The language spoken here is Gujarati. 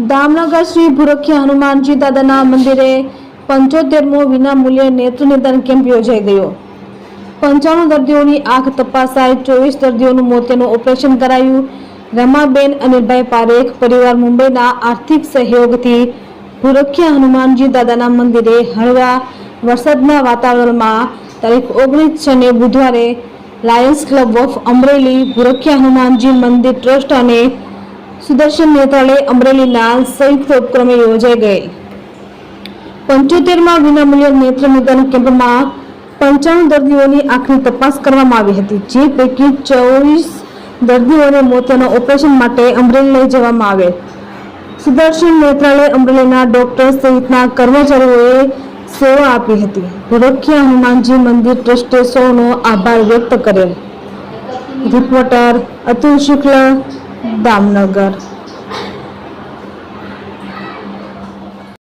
દામનગર શ્રી ભુરખી હનુમાનજી દાદાના મંદિરે પંચોતેરમો વિનામૂલ્યે નેત્ર કેમ્પ યોજાઈ ગયો. પંચાણું દર્દીઓની આંખ તપાસાઈ ચોવીસ દર્દીઓનું મોતિયાનું ઓપરેશન કરાયું. રમાબેન અનિલભાઈ પારેખ પરિવાર મુંબઈના આર્થિક સહયોગથી ભુરખિયા હનુમાનજી દાદાના મંદિરે હળવા વરસાદના વાતાવરણમાં તારીખ ઓગણીસ શને બુધવારે Lions Club of Amreli Bhurkhiya Hanumanji મંદિર ટ્રસ્ટ અને સુદર્શન નેત્રાલય અમરેલીના સંયુક્ત ઉપક્રમે યોજાઈ ગઈ. પંચોતેરમાં વિનામૂલ્ય નેત્ર નિદાન કેમ્પમાં પંચાણું દર્દીઓની આંખની તપાસ કરવામાં આવી હતી, જે પૈકી ચોવીસ દર્દીઓને મોતિયાના ઓપરેશન માટે અમરેલી લઈ જવામાં આવે. સુદર્શન નેત્રાલય અમરેલીના ડોક્ટર સહિતના કર્મચારીઓએ સેવા આપી હતી. ભુરખિયા હનુમાનજી મંદિર ટ્રસ્ટે સૌનો આભાર વ્યક્ત કરેલ રિપોર્ટર અતુલ શુક્લ દામનગર.